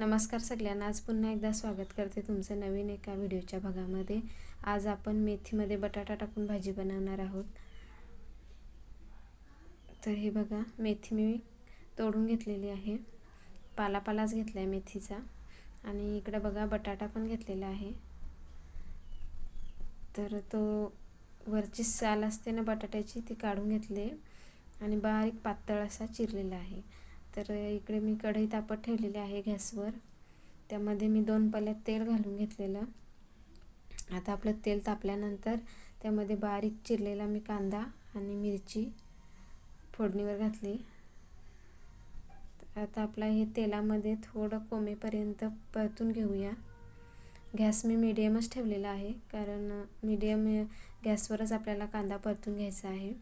नमस्कार सगळ्यांना. आज पुन्हा एकदा स्वागत करते तुमचं नवीन एका व्हिडिओच्या भागामध्ये. आज आपण मेथीमध्ये बटाटा टाकून भाजी बनवणार आहोत. तर हे बघा मेथी मी तोडून घेतलेली आहे. पालापालाच घेतला आहे मेथीचा. आणि इकडं बघा बटाटा पण घेतलेला आहे. तर तो वरची साल असते ना बटाट्याची ती काढून घेतली आणि बारीक पातळ असा चिरलेला आहे. तर इकडे मी कढई तापत ठेवलेली आहे गॅसवर. त्यामध्ये मी दोन पल्यात तेल घालून घेतलेलं. आता आपलं तेल तापल्यानंतर त्यामध्ये बारीक चिरलेला मी कांदा आणि मिरची फोडणीवर घातली. आता आपला हे तेलामध्ये थोडं कोमेपर्यंत परतून घेऊया. गॅस मी मीडियमच ठेवलेला आहे कारण मीडियम गॅसवरच आपल्याला कांदा परतून घ्यायचा आहे.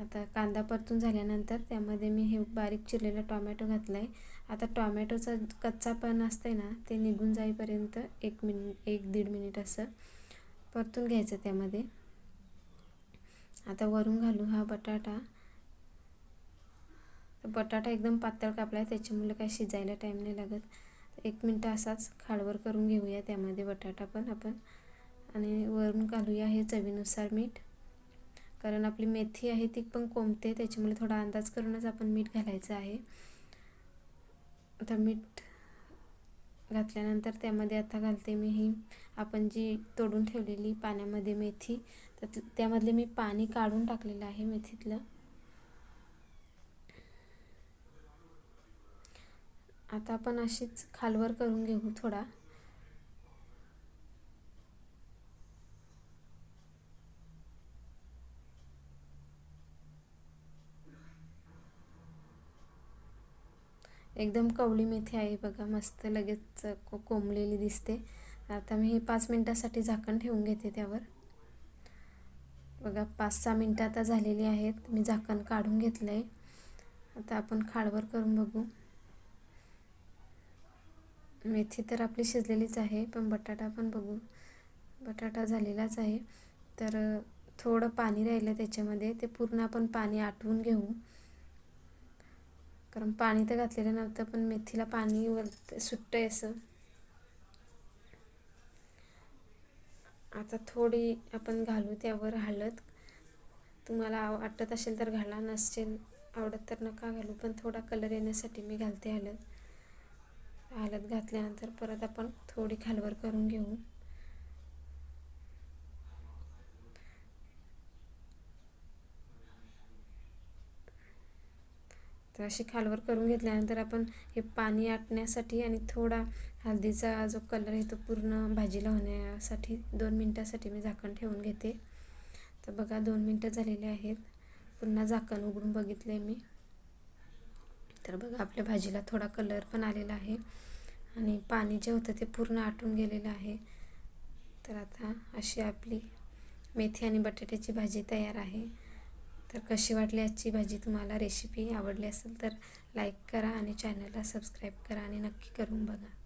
आता कांदा परतून झाल्यानंतर त्यामध्ये मी हे बारीक चिरलेला टॉमॅटो घातला आहे आता टॉमॅटोचा कच्चा पण असतं ना ते निघून जाईपर्यंत एक मिनिट एक दीड मिनिट असं परतून घ्यायचं त्यामध्ये. आता वरून घालू हा बटाटा. बटाटा एकदम पातळ कापला आहे त्याच्यामुळे काय शिजायला टाईम नाही लागत. एक मिनटं असाच खाडवर करून घेऊया त्यामध्ये बटाटा पण आपण. आणि वरून घालूया हे चवीनुसार मीठ. कारण आपली मेथी आहे ती पण कोंबते त्याच्यामुळे थोडा अंदाज करूनच आपण मीठ घालायचं आहे. आता मीठ घातल्यानंतर त्यामध्ये आता घालते मी ही आपण जी तोडून ठेवलेली पाण्यामध्ये मेथी तर त्यामधले मी पाणी काढून टाकलेलं आहे मेथीतलं. आता आपण अशीच खालवर करून घेऊ थोडा. एकदम कवळी मेथी आहे बघा मस्त लगेच को कोंबलेली दिसते. आता मी हे पाच मिनटासाठी झाकण ठेवून घेते त्यावर. बघा पाच सहा मिनटं आता झालेली आहेत. मी झाकण काढून घेतलं आहे आता आपण खाडवर करून बघू. मेथी तर आपली शिजलेलीच आहे पण बटाटा पण बघू. बटाटा झालेलाच आहे. तर थोडं पाणी राहिलं त्याच्यामध्ये. ते पूर्ण आपण पाणी आटवून घेऊ. कारण पाणी तर घातलेलं नव्हतं पण मेथीला पाणी वर सुट्ट असं. आता थोडी आपण घालू त्यावर हळद. तुम्हाला वाटत असेल तर घाला नसेल आवडत तर नका घालू पण थोडा कलर येण्यासाठी मी घालते हळद. हळद घातल्यानंतर परत आपण थोडी खालवर करून घेऊ. तर अशी खालवर करून घेतल्यानंतर आपण हे पाणी आटण्यासाठी आणि थोडा हळदीचा जो कलर आहे तो पूर्ण भाजीला होण्यासाठी दोन मिनटासाठी मी झाकण ठेवून घेते. तर बघा दोन मिनटं झालेले आहेत. पुन्हा झाकण उघडून बघितले मी. तर बघा आपल्या भाजीला थोडा कलर पण आलेला आहे. आणि पाणी जे होतं ते पूर्ण आटून गेलेलं आहे. तर आता अशी आपली मेथी आणि बटाट्याची भाजी तयार आहे. तर कशी वाटली आजची भाजी? तुम्हाला रेसिपी आवडली असेल तर लाईक करा आणि चॅनलला सबस्क्राईब करा आणि नक्की करून बघा.